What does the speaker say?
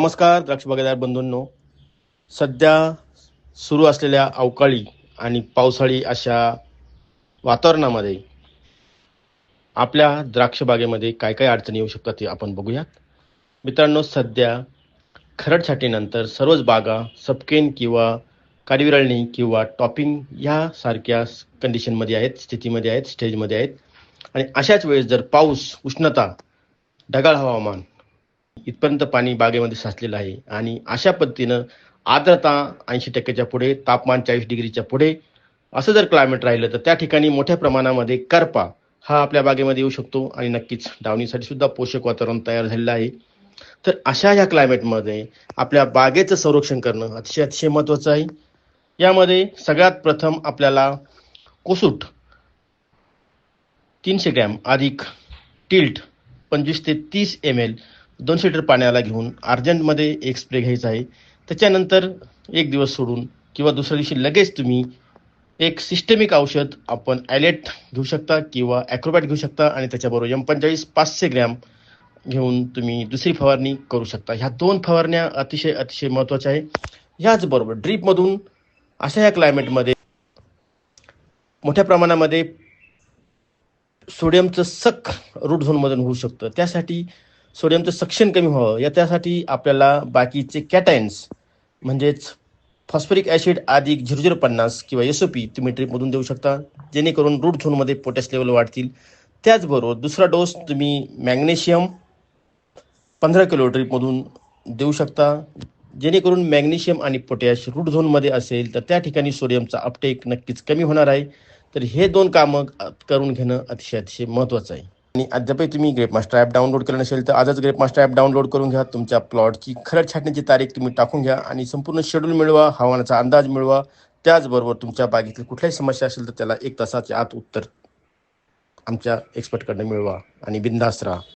नमस्कार द्राक्ष बागायदार बंधूंनो. सध्या सुरू असलेल्या अवकाळी आणि पावसाळी अशा वातावरणामध्ये आपल्या द्राक्ष बागेमध्ये काय काय अडचणी येऊ शकतात ते आपण बघूयात. मित्रांनो सध्या खरड छाटीनंतर सर्वच बागा सपकेन किंवा काडविरळणी किंवा टॉपिंग यासारख्या कंडिशनमध्ये आहेत स्थितीमध्ये आहेत स्टेजमध्ये आहेत. आणि अशाच वेळेस जर पाऊस उष्णता ढगाळ हवामान इथपर्यंत पाणी बागेमध्ये साचलेलं आहे. आणि अशा पद्धतीनं आर्द्रता ऐंशी टक्क्याच्या पुढे तापमान चाळीस डिग्रीच्या पुढे असं जर क्लायमेट राहिलं तर त्या ठिकाणी मोठ्या प्रमाणामध्ये करपा हा आपल्या बागेमध्ये येऊ शकतो. आणि नक्कीच डावणीसाठी सुद्धा पोषक वातावरण तयार झालेलं आहे. तर अशा ह्या क्लायमेटमध्ये आपल्या बागेचं संरक्षण करणं अतिशय अतिशय महत्त्वाचं आहे. यामध्ये सगळ्यात प्रथम आपल्याला कोसूट तीनशे ग्रॅम अधिक टिल्ट पंचवीस ते तीस एम एल दोनशे लिटर पाण्याला घेऊन अर्जंटमध्ये एक स्प्रे घ्यायचा आहे. त्याच्यानंतर एक दिवस सोडून किंवा दुसऱ्या दिवशी लगेच तुम्ही एक सिस्टेमिक औषध आपण ॲलेट घेऊ शकता किंवा ॲक्रोबॅट घेऊ शकता आणि त्याच्याबरोबर एम पंचेचाळीस पाचशे ग्रॅम घेऊन तुम्ही दुसरी फवारणी करू शकता. ह्या दोन फवारण्या अतिशय अतिशय महत्त्वाच्या आहे. ह्याचबरोबर ड्रीपमधून अशा या क्लायमेटमध्ये मोठ्या प्रमाणामध्ये सोडियमचं सख रूट झोनमधून होऊ शकतं. त्यासाठी सोडियमचं सक्शन कमी व्हावं. या त्यासाठी आपल्याला बाकीचे कॅटायन्स म्हणजेच फॉस्फरिक ॲसिड आधी झिरो झिरो पन्नास किंवा एसओपी पी तुम्ही ट्रिपमधून देऊ शकता जेणेकरून रूट झोनमध्ये पोटॅश लेवल वाढतील. त्याचबरोबर दुसरा डोस तुम्ही मॅग्नेशियम पंधरा किलो ट्रीपमधून देऊ शकता जेणेकरून मॅग्नेशियम आणि पोटॅश रूट झोनमध्ये असेल तर त्या ठिकाणी सोडियमचा अपटेक नक्कीच कमी होणार आहे. तर हे दोन कामं करून घेणं अतिशय अतिशय महत्त्वाचं आहे. आणि अद्यापही तुम्ही ग्रेप मास्टर ॲप डाउनलोड केलं नसेल तर आजच ग्रेप मास्टर ॲप डाउनलोड करून घ्या. तुमच्या प्लॉटची खरं छाटण्याची तारीख तुम्ही टाकून घ्या आणि संपूर्ण शेड्यूल मिळवा हवामानाचा अंदाज मिळवा. त्याचबरोबर तुमच्या बागेतील कुठल्याही समस्या असेल तर त्याला एक तासाच्या आत उत्तर आमच्या एक्सपर्टकडनं मिळवा आणि बिंदास राहा.